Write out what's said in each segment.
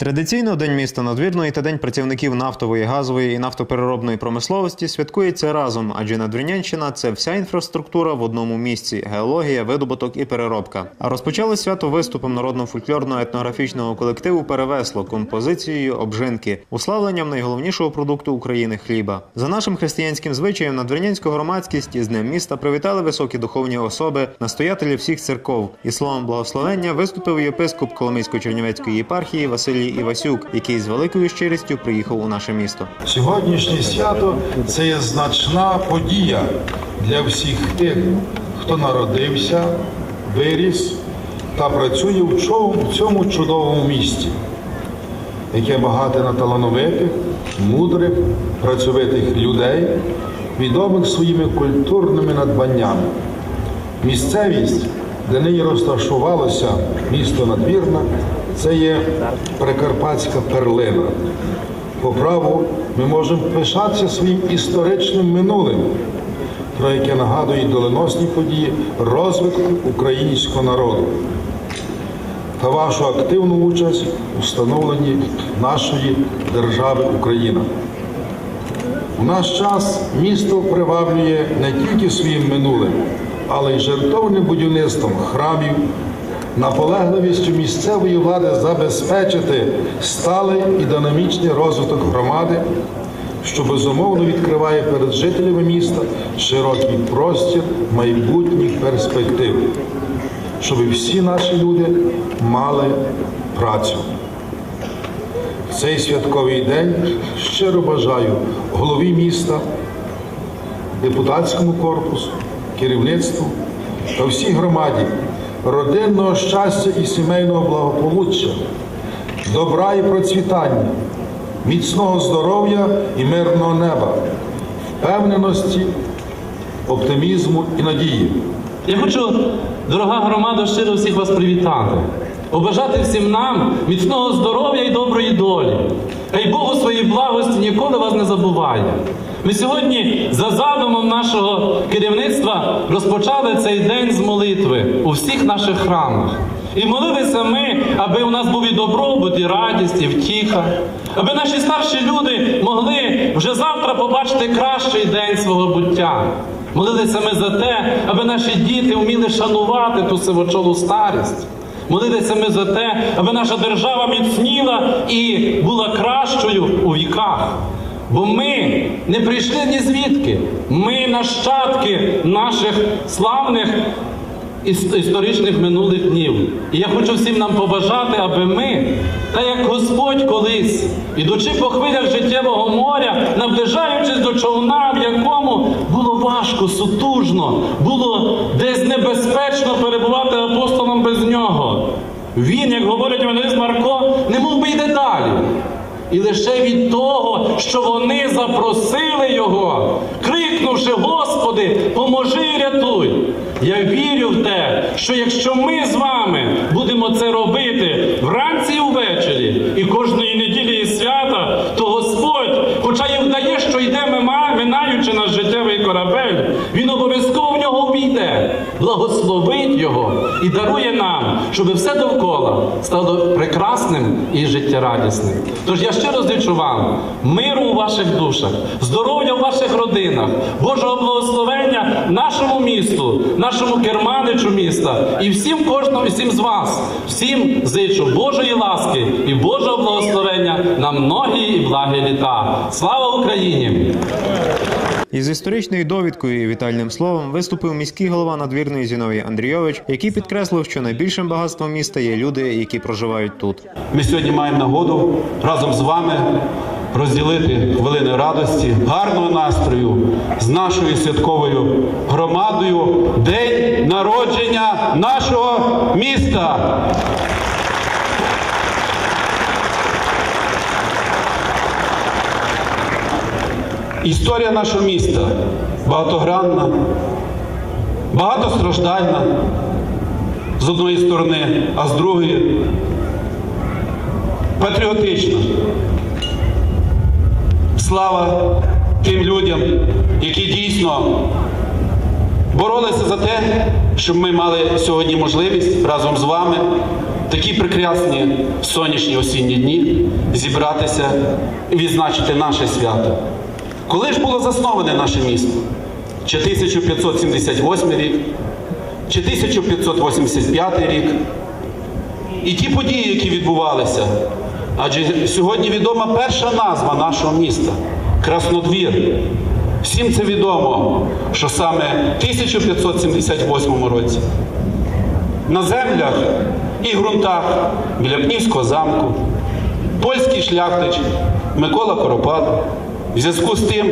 Традиційно День міста надвірної та День працівників нафтової, газової і нафтопереробної промисловості святкується разом, адже Надвірнянщина це вся інфраструктура в одному місці: геологія, видобуток і переробка. А розпочали свято виступом народно-фольклорного етнографічного колективу Перевесло композицією обжинки, уславленням найголовнішого продукту України хліба. За нашим християнським звичаєм надвірнянську громадськість із Днем міста привітали високі духовні особи, настоятелі всіх церков. І словом благословення виступив єпископ Коломийсько-Чернівецької єпархії Василій Івасюк, який з великою щирістю приїхав у наше місто. Сьогоднішнє свято це є значна подія для всіх тих, хто народився, виріс та працює в цьому чудовому місті, яке багате на талановитих, мудрих, працьовитих людей, відомих своїми культурними надбаннями. Місцевість, де нині розташувалося місто Надвірна, це є Прикарпатська перлина. По праву ми можемо пишатися своїм історичним минулим, про яке нагадують доленосні події розвитку українського народу та вашу активну участь у встановленні нашої держави Україна. У наш час місто приваблює не тільки своїм минулим, але й жертовним будівництвом храмів, наполегливістю місцевої влади забезпечити сталий і динамічний розвиток громади, що безумовно відкриває перед жителями міста широкий простір майбутніх перспектив, щоб всі наші люди мали працю. В цей святковий день щиро бажаю голові міста, депутатському корпусу, керівництву та всій громаді родинного щастя і сімейного благополуччя, добра і процвітання, міцного здоров'я і мирного неба, впевненості, оптимізму і надії. Я хочу, дорога громада, щиро всіх вас привітати. Побажати всім нам міцного здоров'я і доброї долі. Хай Бог у своїй благості ніколи вас не забуває. Ми сьогодні, за задумом нашого керівництва, розпочали цей день з молитви у всіх наших храмах. І молилися ми, аби у нас був і добробут, і радість, і втіха, аби наші старші люди могли вже завтра побачити кращий день свого буття. Молилися ми за те, аби наші діти вміли шанувати ту сивочолу старість. Молилися ми за те, аби наша держава міцніла і була кращою у віках. Бо ми не прийшли ні звідки. Ми нащадки наших славних історичних минулих днів. І я хочу всім нам побажати, аби ми, та як Господь колись, ідучи по хвилях життєвого моря, наближаючись до човна, в якому було важко, сутужно, було десь небезпечно перебувати апостолом без нього. Він, як говорить Івангелист Марко, не мов би йде далі. І лише від того, що вони запросили його, крикнувши, Господи, поможи і рятуй. Я вірю в те, що якщо ми з вами будемо це робити вранці і ввечері, і кожної неділі і свята, то Господь, хоча і вдає, що йде минаючи наш життєвий корабель, він обов'язково в нього увійде, благословить його і дарує нам, щоб все довкола стало прекрасним і життєрадісним. Тож я щиро зичу вам миру у ваших душах, здоров'я в ваших родинах, Божого благословення нашому місту, нашому керманичу міста і всім кожному, всім з вас, всім зичу Божої ласки і Божого благословення на многі і благі літа. Слава Україні! Із історичною довідкою і вітальним словом виступив міський голова надвірної Зіновій Андрійович, який підкреслив, що найбільшим багатством міста є люди, які проживають тут. Ми сьогодні маємо нагоду разом з вами розділити хвилини радості, гарного настрою з нашою святковою громадою День народження нашого міста. Історія нашого міста багатогранна, багатостраждальна з одної сторони, а з другої патріотично. Слава тим людям, які дійсно боролися за те, щоб ми мали сьогодні можливість разом з вами такі прекрасні сонячні осінні дні зібратися і відзначити наше свято. Коли ж було засноване наше місто? Чи 1578 рік, чи 1585 рік? І ті події, які відбувалися. Адже сьогодні відома перша назва нашого міста Краснодвір. Всім це відомо, що саме в 1578 році на землях і ґрунтах біля Пнівського замку польський шляхтич Микола Коропат в зв'язку з тим,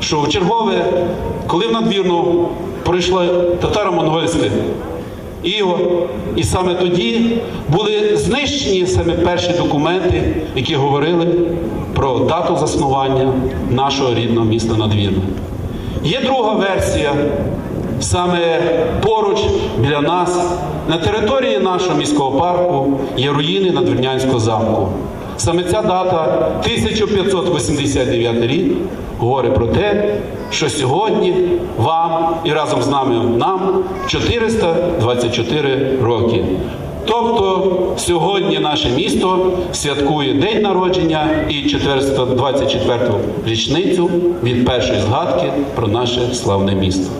що в чергове, коли в надвірну пройшло татаро-монгольське іго, і саме тоді були знищені саме перші документи, які говорили про дату заснування нашого рідного міста Надвірне. Є друга версія, саме поруч біля нас, на території нашого міського парку є руїни Надвірнянського замку. Саме ця дата, 1589 рік, говорить про те, що сьогодні вам і разом з нами нам 424 роки. Тобто сьогодні наше місто святкує день народження і 424 річницю від першої згадки про наше славне місто.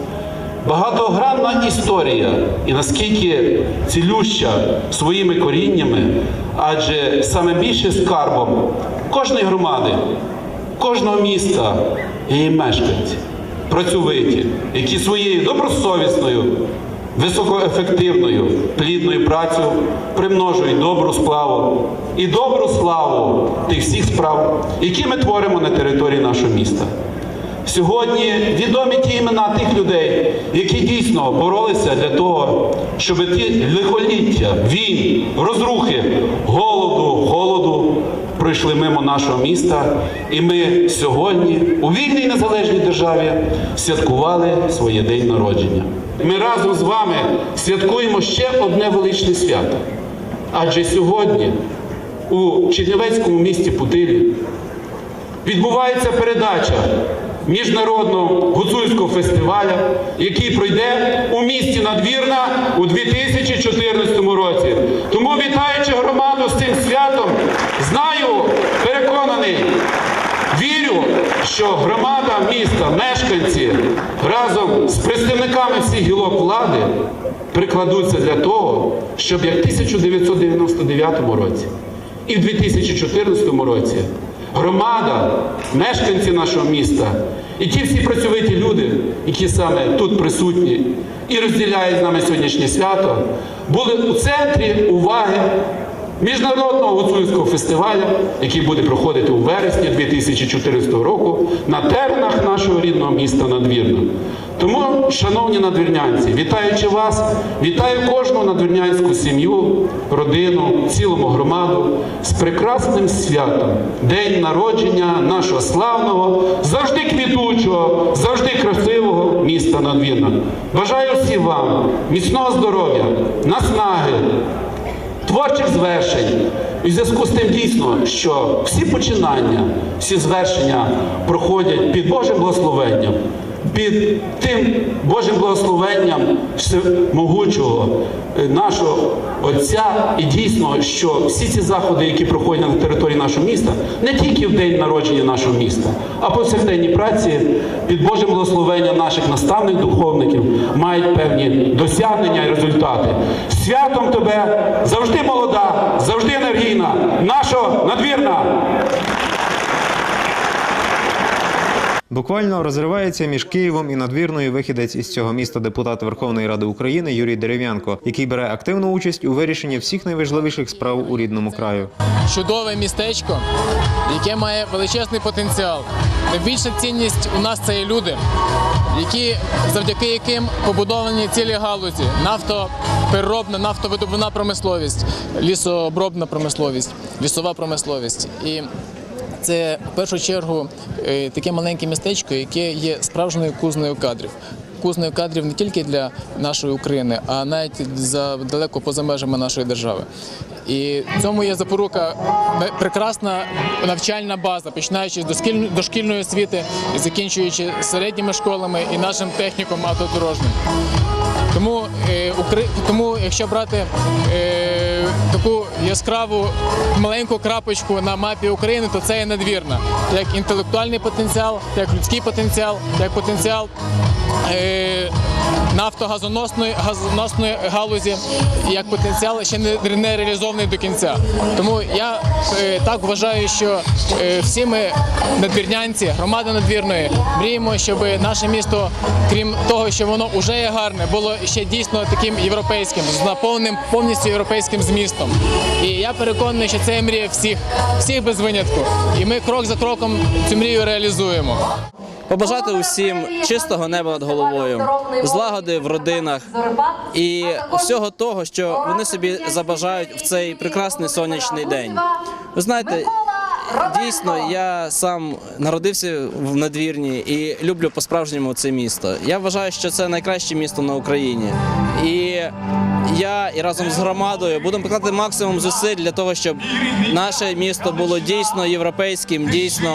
Багатогранна історія і наскільки цілюща своїми коріннями, адже саме більше скарбом кожної громади, кожного міста є її мешканці, працьовиті, які своєю добросовісною, високоефективною, плідною працею примножують добру справу і добру славу тих всіх справ, які ми творимо на території нашого міста. Сьогодні відомі ті імена тих людей, які дійсно боролися для того, щоб ті лихоліття, війн, розрухи, голоду, холоду пройшли мимо нашого міста. І ми сьогодні у вільній незалежній державі святкували своє день народження. Ми разом з вами святкуємо ще одне величне свято. Адже сьогодні у Чернівецькому місті Путилі відбувається передача міжнародного гуцульського фестивалю, який пройде у місті Надвірна у 2014 році. Тому вітаючи громаду з цим святом, знаю, переконаний, вірю, що громада міста, мешканці разом з представниками всіх гілок влади прикладуться для того, щоб як в 1999 році і в 2014 році громада, мешканці нашого міста і ті всі працьовиті люди, які саме тут присутні і розділяють з нами сьогоднішнє свято, були у центрі уваги міжнародного гуцульського фестивалю, який буде проходити у вересні 2014 року на теренах нашого рідного міста Надвірна. Тому, шановні надвірнянці, вітаючи вас, вітаю кожну надвірнянську сім'ю, родину, цілому громаду з прекрасним святом, день народження нашого славного, завжди квітучого, завжди красивого міста Надвірна. Бажаю всім вам міцного здоров'я, наснаги, творчих звершень. І в зв'язку з тим дійсно, що всі починання, всі звершення проходять під Божим благословенням, під тим Божим благословенням всемогучого е, нашого Отця. І дійсно, що всі ці заходи, які проходять на території нашого міста, не тільки в день народження нашого міста, а повсякденній праці під Божим благословенням наших наставних духовників мають певні досягнення і результати. Святом тебе завжди молода, завжди енергійна, наша надвірна. Буквально розривається між Києвом і надвірною вихідець із цього міста депутат Верховної Ради України Юрій Дерев'янко, який бере активну участь у вирішенні всіх найважливіших справ у рідному краю. чудове містечко, яке має величезний потенціал. Найбільша цінність у нас це є люди, які завдяки яким побудовані цілі галузі: нафтопереробна, нафтовидобувна промисловість, лісообробна промисловість, лісова промисловість. І це в першу чергу е, таке маленьке містечко, яке є справжньою кузнею кадрів. Кузнею кадрів не тільки для нашої України, а навіть за далеко поза межами нашої держави. І цьому є запорука прекрасна навчальна база, починаючи з дошкільної освіти закінчуючи середніми школами і нашим техніком автодорожним. Тому, е, тому якщо брати е, таку яскраву маленьку крапочку на мапі України, то це є надвірна. Як інтелектуальний потенціал, як людський потенціал, як потенціал е, нафтогазоносної газоносної галузі, як потенціал ще не, реалізований до кінця. Тому я е, так вважаю, що е, всі ми надвірнянці, громада надвірної, мріємо, щоб наше місто, крім того, що воно вже є гарне, було ще дійсно таким європейським, з наповненим повністю європейським змістом. І я переконаний, що це мрія всіх, всіх без винятку. І ми крок за кроком цю мрію реалізуємо. Побажати усім чистого неба над головою, злагоди в родинах і всього того, що вони собі забажають в цей прекрасний сонячний день. Ви знаєте, дійсно, я сам народився в надвірні і люблю по-справжньому це місто. Я вважаю, що це найкраще місто на Україні. І я і разом з громадою будемо прикладати максимум зусиль для того, щоб наше місто було дійсно європейським, дійсно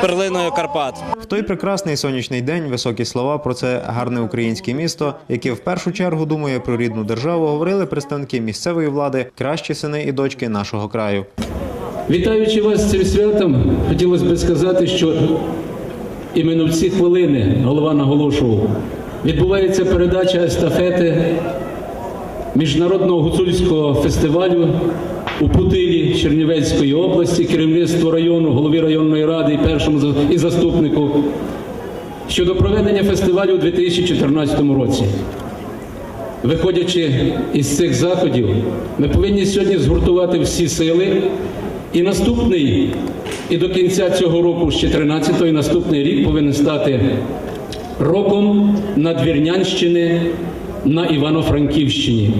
перлиною Карпат. В той прекрасний сонячний день високі слова про це гарне українське місто, яке в першу чергу думає про рідну державу, говорили представники місцевої влади, кращі сини і дочки нашого краю. Вітаючи вас з цим святом, хотілося б сказати, що іменно в ці хвилини голова наголошував, відбувається передача естафети міжнародного гуцульського фестивалю у Путилі Чернівецької області, керівництву району, голові районної ради і першому і заступнику щодо проведення фестивалю у 2014 році. Виходячи із цих заходів, ми повинні сьогодні згуртувати всі сили. І наступний, і до кінця цього року, ще 13-го, і наступний рік повинен стати роком надвірнянщини на Івано-Франківщині.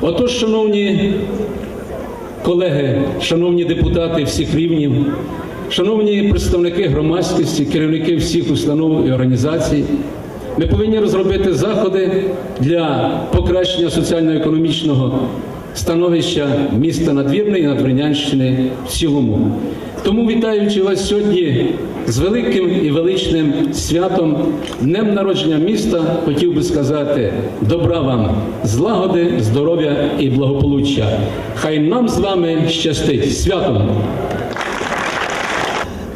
Отож, шановні колеги, шановні депутати всіх рівнів, шановні представники громадськості, керівники всіх установ і організацій, ми повинні розробити заходи для покращення соціально-економічного становища міста Надвірної і Надвірнянщини в цілому. Тому, вітаючи вас сьогодні з великим і величним святом, днем народження міста, хотів би сказати добра вам, злагоди, здоров'я і благополуччя. Хай нам з вами щастить. Святом!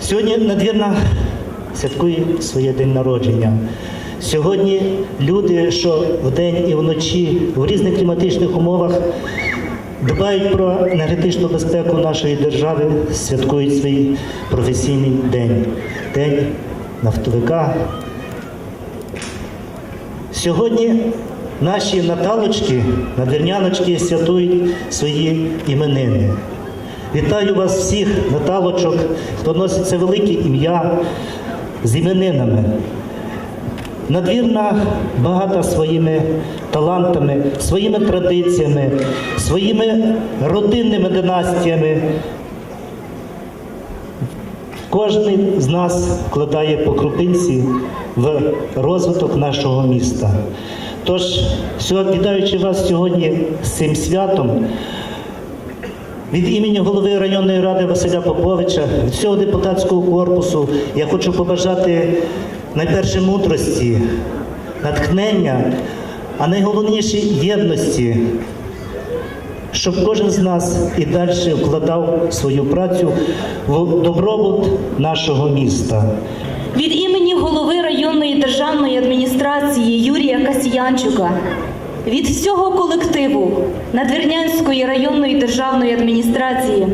Сьогодні надвірна святкує своє день народження. Сьогодні люди, що вдень і вночі в різних кліматичних умовах дбають про енергетичну безпеку нашої держави, святкують свій професійний день, день нафтовика. Сьогодні наші наталочки, надвірняночки святують свої іменини. Вітаю вас всіх, Наталочок, хто носить це велике ім'я з іменинами. Надвірна багата своїми талантами, своїми традиціями, своїми родинними династіями. Кожен з нас вкладає по крупинці в розвиток нашого міста. Тож, вітаючи вас сьогодні з цим святом, від імені голови районної ради Василя Поповича, від всього депутатського корпусу, я хочу побажати найперше мудрості, натхнення, а найголовніше єдності, щоб кожен з нас і далі вкладав свою працю в добробут нашого міста. Від імені голови районної державної адміністрації Юрія Касіянчука, від всього колективу Надвірнянської районної державної адміністрації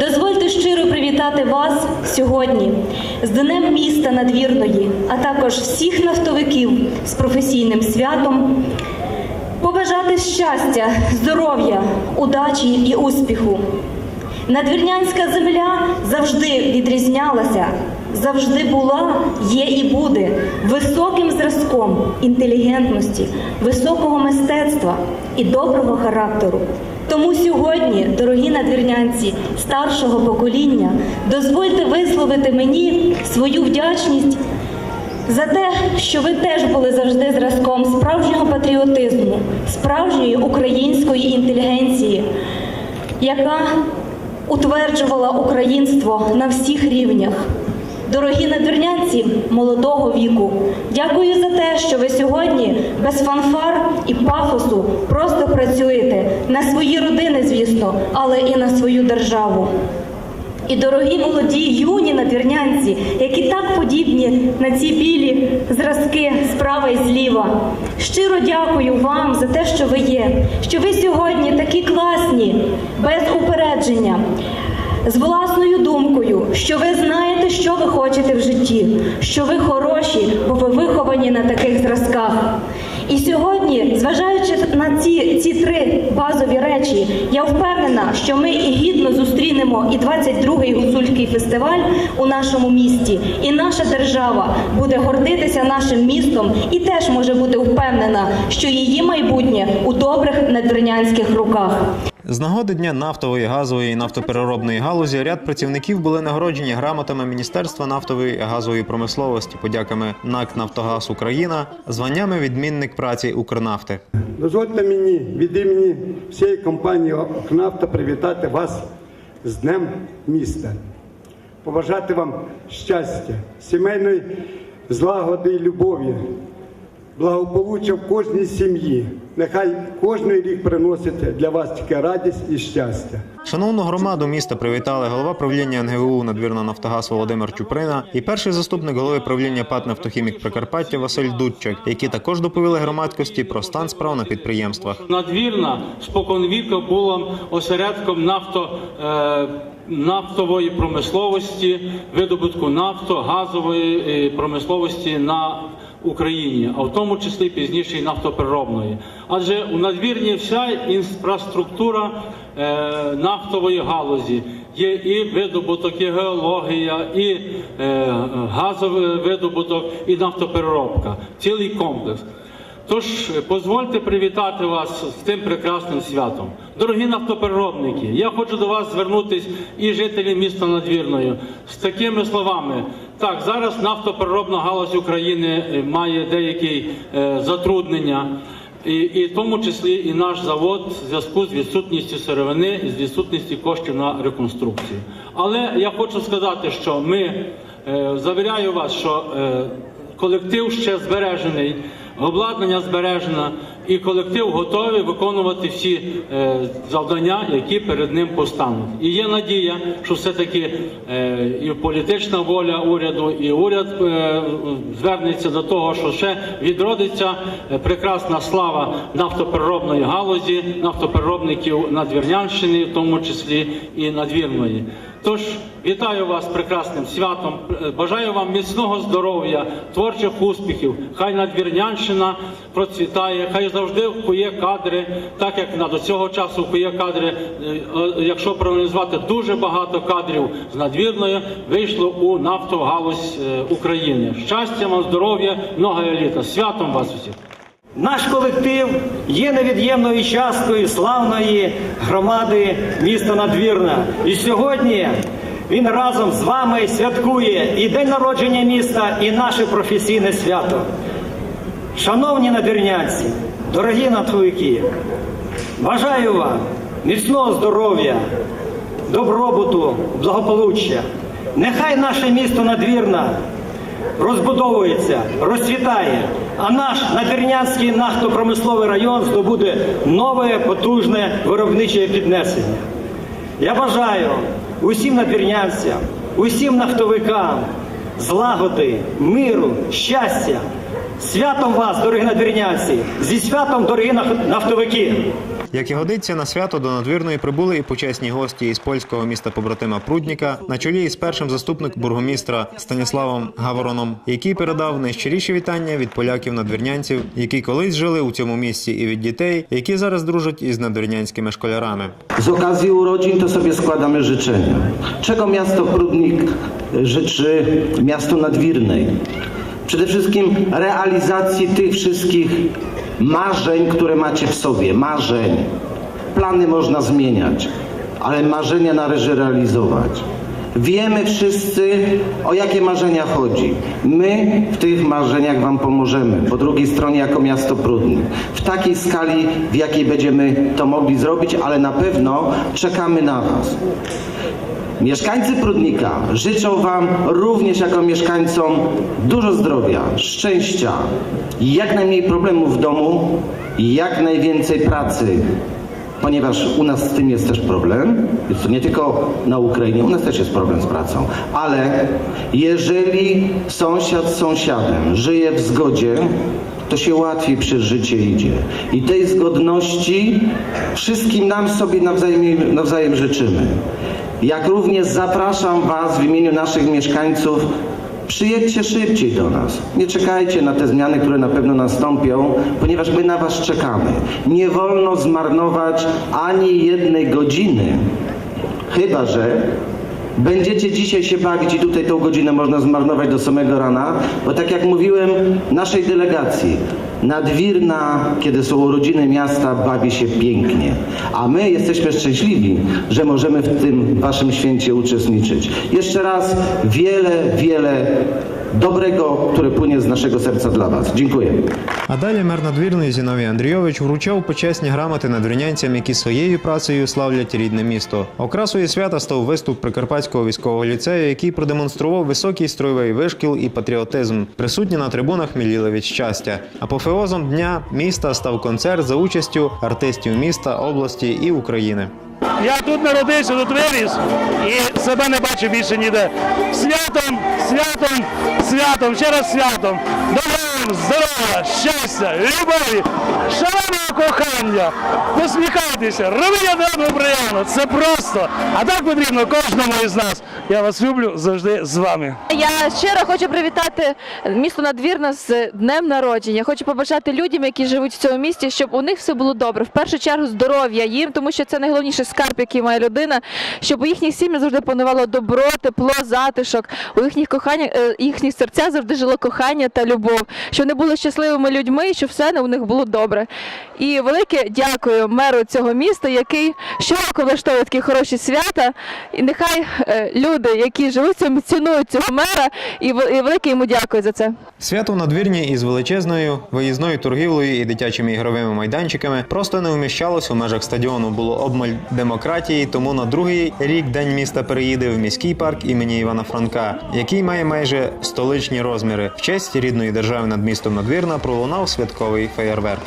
дозвольте щиро привітати вас сьогодні з Днем міста Надвірної, а також всіх нафтовиків з професійним святом. Побажати щастя, здоров'я, удачі і успіху. Надвірнянська земля завжди відрізнялася, завжди була, є і буде високим зразком інтелігентності, високого мистецтва і доброго характеру. Тому сьогодні, дорогі надвірнянці старшого покоління, дозвольте висловити мені свою вдячність за те, що ви теж були завжди зразком справжнього патріотизму, справжньої української інтелігенції, яка утверджувала українство на всіх рівнях. Дорогі надвірнянці молодого віку, дякую за те, що ви сьогодні без фанфар і пафосу просто працюєте на свої родини, звісно, але і на свою державу. І дорогі молоді юні надвірнянці, які так подібні на ці білі зразки справа і зліва. Щиро дякую вам за те, що ви є, що ви сьогодні такі класні, без упередження, з власною думкою, що ви знаєте, що ви хочете в житті, що ви хороші, бо ви виховані на таких зразках. І сьогодні, зважаючи на ці, ці три базові речі, я впевнена, що ми і гідно зустрінемо і 22-й гуцульський фестиваль у нашому місті, і наша держава буде гордитися нашим містом і теж може бути впевнена, що її майбутнє у добрих надвірнянських руках. З нагоди дня нафтової, газової і нафтопереробної галузі ряд працівників були нагороджені грамотами Міністерства нафтової і газової промисловості, подяками НАК Нафтогаз Україна, званнями відмінник праці Укрнафти. Дозвольте мені від імені всієї компанії «Окнафта» привітати вас з Днем міста, побажати вам щастя, сімейної злагоди і любові, благополуччя в кожній сім'ї. Нехай кожний рік приносить для вас тільки радість і щастя. Шановну громаду міста привітали голова правління НГУ надвірна Нафтогаз Володимир Чуприна і перший заступник голови правління ПАТ «Нафтохімік Прикарпаття Василь Дудчик, які також доповіли громадськості про стан справ на підприємствах. Надвірна споконвіку була осередком нафто, е, нафтової промисловості, видобутку нафто, газової е, промисловості на Україні, а в тому числі пізніше і нафтопереробної. Адже у надвірні вся інфраструктура е, нафтової галузі. Є і видобуток, і геологія, і е, газовий видобуток, і нафтопереробка. Цілий комплекс. Тож дозвольте привітати вас з тим прекрасним святом. Дорогі нафтопереробники, я хочу до вас звернутися і жителі міста Надвірною з такими словами. Так, зараз нафтопереробна галузь України е, має деякі е, затруднення. І, і в тому числі і наш завод в зв'язку з відсутністю сировини і з відсутністю коштів на реконструкцію. Але я хочу сказати, що ми е, завіряю вас, що колектив ще збережений, обладнання збережено, і колектив готовий виконувати всі е, завдання, які перед ним постануть. І є надія, що все-таки е, і політична воля уряду, і уряд е, звернеться до того, що ще відродиться прекрасна слава нафтопереробної галузі, нафтопереробників Надвірнянщини, в тому числі і надвірної. Тож вітаю вас прекрасним святом. Е, Бажаю вам міцного здоров'я, творчих успіхів. Хай надвірнянщина процвітає, хай завжди вкує кадри, так як на до цього часу вкує кадри. Е, Якщо проаналізувати дуже багато кадрів з надвірної, вийшло у нафтогалузь е, України. Щастя вам, здоров'я, много літа. Святом вас усіх! Наш колектив є невід'ємною часткою славної громади міста Надвірна. І сьогодні він разом з вами святкує і день народження міста, і наше професійне свято. Шановні надвірнянці, дорогі нафтовики, бажаю вам міцного здоров'я, добробуту, благополуччя. Нехай наше місто Надвірна розбудовується, розцвітає, а наш надвірнянський нафтопромисловий район здобуде нове потужне виробниче піднесення. Я бажаю усім надвірнянцям, усім нафтовикам злагоди, миру, щастя. Святом вас, дорогі надвірнянці! Зі святом, дорогі нафтовики! Як і годиться на свято до надвірної прибули і почесні гості із польського міста побратима Прудніка на чолі із першим заступник бургомістра Станіславом Гавороном, який передав найщиріші вітання від поляків-надвірнянців, які колись жили у цьому місті, і від дітей, які зараз дружать із надвірнянськими szkolarami. Z okazji urodzin to sobie składamy życzenia. Czego miasto Prudnik życzy miastu Nadwirnej? Przede wszystkim realizacji tych wszystkich marzeń, które macie w sobie. Marzeń. Plany można zmieniać, ale marzenia należy realizować. Wiemy wszyscy, o jakie marzenia chodzi. My w tych marzeniach Wam pomożemy. Po drugiej stronie, jako miasto Prudnik. W takiej skali, w jakiej będziemy to mogli zrobić, ale na pewno czekamy na Was. Mieszkańcy Prudnika życzą Wam również jako mieszkańcom dużo zdrowia, szczęścia, jak najmniej problemów w domu jak najwięcej pracy, ponieważ u nas z tym jest też problem. Jest to nie tylko na Ukrainie, u nas też jest problem z pracą, ale jeżeli sąsiad z sąsiadem żyje w zgodzie, to się łatwiej przez życie idzie. I tej zgodności wszystkim nam sobie nawzajem, nawzajem życzymy. Jak również zapraszam Was w imieniu naszych mieszkańców, przyjedźcie szybciej do nas. Nie czekajcie na te zmiany, które na pewno nastąpią, ponieważ my na Was czekamy. Nie wolno zmarnować ani jednej godziny, chyba że Będziecie dzisiaj się bawić i tutaj tą godzinę można zmarnować do samego rana, bo tak jak mówiłem naszej delegacji, Nadwirna, kiedy są urodziny miasta, bawi się pięknie. A my jesteśmy szczęśliwi, że możemy w tym waszym święcie uczestniczyć. Jeszcze raz wiele, wiele dobrego, które płynie z naszego serca dla was. Dziękuję. А далі мер надвірний Зіновій Андрійович вручав почесні грамоти надвірнянцям, які своєю працею славлять рідне місто. Окрасою свята став виступ Прикарпатського військового ліцею, який продемонстрував високий строєвий вишкіл і патріотизм. Присутні на трибунах міліли від щастя. Апофеозом дня міста став концерт за участю артистів міста, області і України. Я тут народився, тут виріс і себе не бачу більше ніде. Святом, святом, святом, ще раз святом. Добра вам, здоров'я, щастя, любові, шаленого кохання. Посміхайтеся, робіть одному приємно. Це просто. А так потрібно кожному із нас. Я вас люблю завжди з вами. Я щиро хочу привітати місто Надвірна з днем народження. Хочу побажати людям, які живуть в цьому місті, щоб у них все було добре. В першу чергу здоров'я їм, тому що це найголовніший скарб, який має людина, щоб у їхніх сім'ях завжди панувало добро, тепло, затишок. У їхніх коханнях, е, їхніх серцях завжди жило кохання та любов, щоб вони були щасливими людьми, щоб все у них було добре. І велике дякую меру цього міста, який щороку влаштовує такі хороші свята. І нехай е, люди, які живуть цьому, цінують цього мера, і, і велике йому дякую за це. Свято в надвірні із величезною виїзною торгівлею і дитячими ігровими майданчиками просто не вміщалось у межах стадіону. Було обмаль демократії, тому на другий рік день міста переїде в міський парк імені Івана Франка, який має майже столичні розміри. В честь рідної держави над містом Надвірна пролунав святковий феєрверк.